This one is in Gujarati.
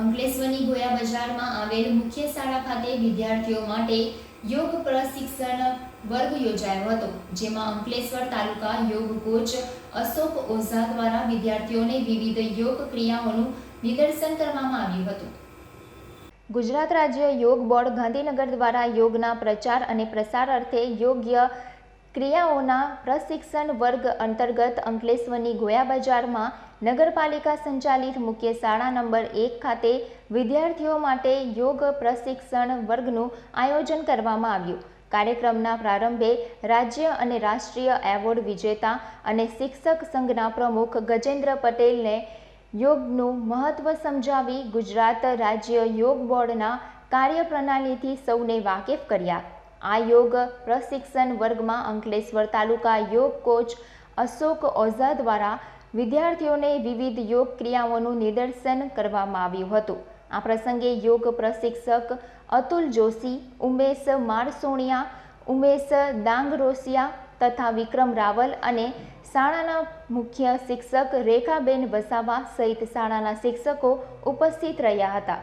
અંકલેશ્વરની ગોયા બજારમાં આવેલ મુખ્ય શાળા ખાતે વિદ્યાર્થીઓ માટે યોગ પ્રશિક્ષણ વર્ગ યોજાયો હતો, જેમાં અંકલેશ્વર તાલુકા યોગ કોચ અશોક ઓઝા દ્વારા વિદ્યાર્થીઓને વિવિધ યોગ ક્રિયાઓનું નિદર્શન કરવામાં આવ્યું હતું. ગુજરાત રાજ્ય યોગ બોર્ડ ગાંધીનગર દ્વારા યોગના પ્રચાર અને પ્રસાર અર્થે યોગ્ય ક્રિયાઓના પ્રશિક્ષણ વર્ગ અંતર્ગત અંકલેશ્વરની ગોયા બજારમાં નગરપાલિકા સંચાલિત મુખ્ય શાળા નંબર એક ખાતે વિદ્યાર્થીઓ માટે યોગ પ્રશિક્ષણ વર્ગનું આયોજન કરવામાં આવ્યું. કાર્યક્રમના પ્રારંભે રાજ્ય અને રાષ્ટ્રીય એવોર્ડ વિજેતા અને શિક્ષક સંઘના પ્રમુખ ગજેન્દ્ર પટેલને યોગનું મહત્વ સમજાવી ગુજરાત રાજ્ય યોગ બોર્ડના કાર્યપ્રણાલીથી સૌને વાકેફ કર્યા. આ યોગ પ્રશિક્ષણ વર્ગમાં અંકલેશ્વર તાલુકા યોગ કોચ અશોક ઓઝા દ્વારા વિદ્યાર્થીઓને વિવિધ યોગ ક્રિયાઓનું નિદર્શન કરવામાં આવ્યું હતું. આ પ્રસંગે યોગ પ્રશિક્ષક અતુલ જોશી, ઉમેશ મારસોણિયા, ઉમેશ દાંગરોસિયા તથા વિક્રમ રાવલ અને શાળાના મુખ્ય શિક્ષક રેખાબેન વસાવા સહિત શાળાના શિક્ષકો ઉપસ્થિત રહ્યા હતા.